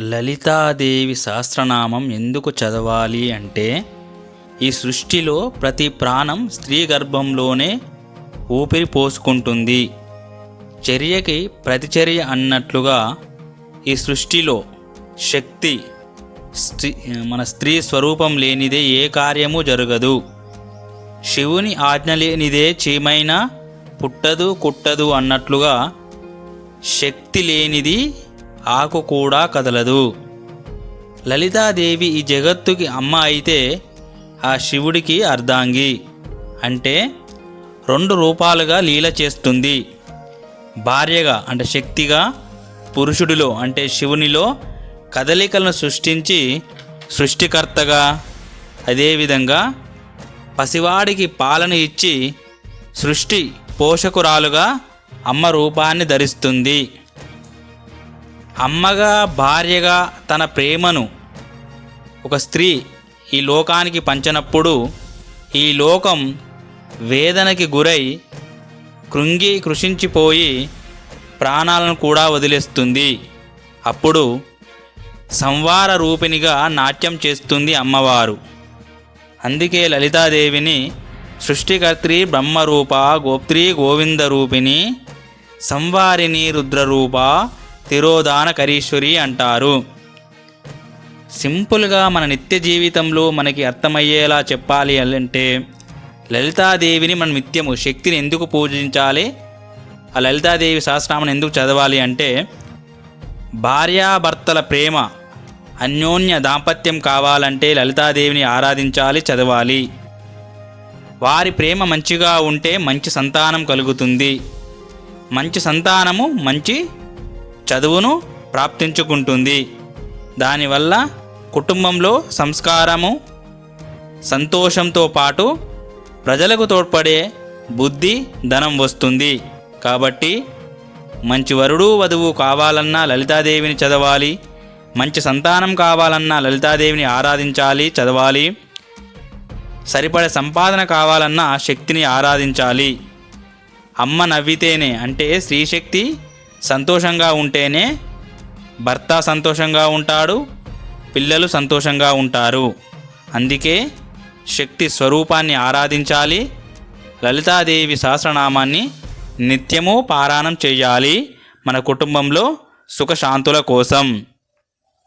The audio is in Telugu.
లలితాదేవి సహస్రనామం ఎందుకు చదవాలి అంటే ఈ సృష్టిలో ప్రతి ప్రాణం స్త్రీ గర్భంలోనే ఊపిరి పోసుకుంటుంది. చర్యకి ప్రతిచర్య అన్నట్లుగా ఈ సృష్టిలో శక్తి స్త్రీ మన స్త్రీ స్వరూపం లేనిదే ఏ కార్యము జరగదు. శివుని ఆజ్ఞ లేనిదే చీమైనా పుట్టదు కుట్టదు అన్నట్లుగా శక్తి లేనిది ఆకు కూడా కదలదు. లలితాదేవి ఈ జగత్తుకి అమ్మ అయితే ఆ శివుడికి అర్ధాంగి. అంటే రెండు రూపాలుగా లీల చేస్తుంది. భార్యగా అంటే శక్తిగా పురుషుడిలో అంటే శివునిలో కదలికలను సృష్టించి సృష్టికర్తగా అదేవిధంగా పసివాడికి పాలన ఇచ్చి సృష్టి పోషకురాలుగా అమ్మ రూపాన్ని ధరిస్తుంది. అమ్మగా భార్యగా తన ప్రేమను ఒక స్త్రీ ఈ లోకానికి పంచినప్పుడు ఈ లోకం వేదనకి గురై కృంగి కృషించిపోయి ప్రాణాలను కూడా వదిలేస్తుంది. అప్పుడు సంవార రూపిణిగా నాట్యం చేస్తుంది అమ్మవారు. అందుకే లలితాదేవిని సృష్టికర్త్రి బ్రహ్మరూప గోప్త్రి గోవింద రూపిణి సంవారిణి రుద్రరూప తిరోధాన కరీశ్వరి అంటారు. సింపుల్గా మన నిత్య జీవితంలో మనకి అర్థమయ్యేలా చెప్పాలి అంటే లలితాదేవిని మనం నిత్యము శక్తిని ఎందుకు పూజించాలి? ఆ లలితాదేవి సహస్రనామం ఎందుకు చదవాలి అంటే భార్యాభర్తల ప్రేమ అన్యోన్య దాంపత్యం కావాలంటే లలితాదేవిని ఆరాధించాలి చదవాలి. వారి ప్రేమ మంచిగా ఉంటే మంచి సంతానం కలుగుతుంది. మంచి సంతానము మంచి చదువును ప్రాప్తించుకుంటుంది. దానివల్ల కుటుంబంలో సంస్కారము సంతోషంతో పాటు ప్రజలకు తోడ్పడే బుద్ధి ధనం వస్తుంది. కాబట్టి మంచి వరుడు వధువు కావాలన్నా లలితాదేవిని చదవాలి. మంచి సంతానం కావాలన్నా లలితాదేవిని ఆరాధించాలి చదవాలి. సరిపడే సంపాదన కావాలన్నా శక్తిని ఆరాధించాలి. అమ్మ నవ్వితేనే అంటే స్త్రీశక్తి సంతోషంగా ఉంటేనే భర్త సంతోషంగా ఉంటాడు పిల్లలు సంతోషంగా ఉంటారు. అందుకే శక్తి స్వరూపాన్ని ఆరాధించాలి లలితాదేవి సహస్రనామాన్ని నిత్యము పారాయణం చేయాలి మన కుటుంబంలో సుఖశాంతుల కోసం.